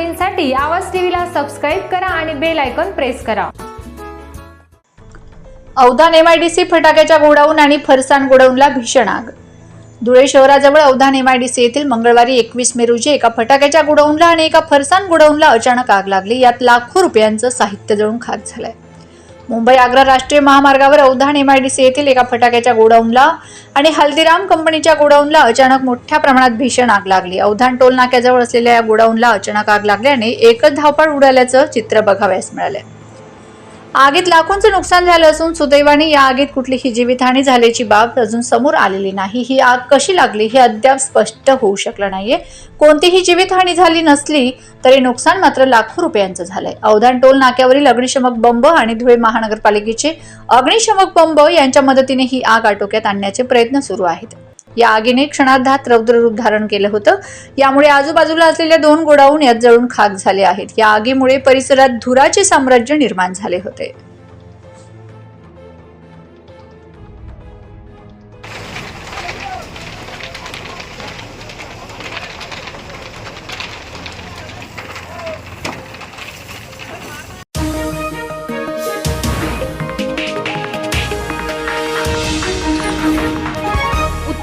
घडामोडींसाठी आवाज टीव्हीला सबस्क्राईब करा आणि बेल आयकॉन प्रेस करा. अवधान एमआयडीसी फटाक्याच्या गोडाऊन आणि फरसाण गोडाऊनला भीषण आग. धुळे शहराजवळ अवधान एमआयडीसी येथील मंगळवारी एकवीस मे रोजी एका फटाक्याच्या गोडाऊनला आणि एका फरसाण गोडाऊनला अचानक आग लागली. यात लाखो रुपयांचं साहित्य जळून खाक झालंय. मुंबई आग्रा राष्ट्रीय महामार्गावर अवधान एमआयडीसी येथील एका फटाक्याच्या गोडाऊनला आणि हल्दीराम कंपनीच्या गोडाऊनला अचानक मोठ्या प्रमाणात भीषण आग लागली. अवधान टोल नाक्याजवळ असलेल्या या गोडाऊनला अचानक आग लागल्याने एकच धावपळ उडाल्याचं चित्र बघावयास मिळालं आगीत लाखोंचं नुकसान झालं असून सुदैवाने या आगीत कुठलीही जीवितहानी झाल्याची बाब अजून समोर आलेली नाही. ही आग कशी लागली हे अद्याप स्पष्ट होऊ शकलं नाहीये. कोणतीही जीवितहानी झाली नसली तरी नुकसान मात्र लाखो रुपयांचं झालंय. अवधान टोल नाक्यावरील अग्निशमक बंब आणि धुळे महानगरपालिकेचे अग्निशमक बंब यांच्या मदतीने ही आग आटोक्यात आणण्याचे प्रयत्न सुरू आहेत. या आगीने क्षणार्धात रौद्र रूप धारण केलं होतं. यामुळे आजूबाजूला असलेल्या दोन गोडाऊन यात जळून खाक झाले आहेत. या आगीमुळे परिसरात धुराचे साम्राज्य निर्माण झाले होते.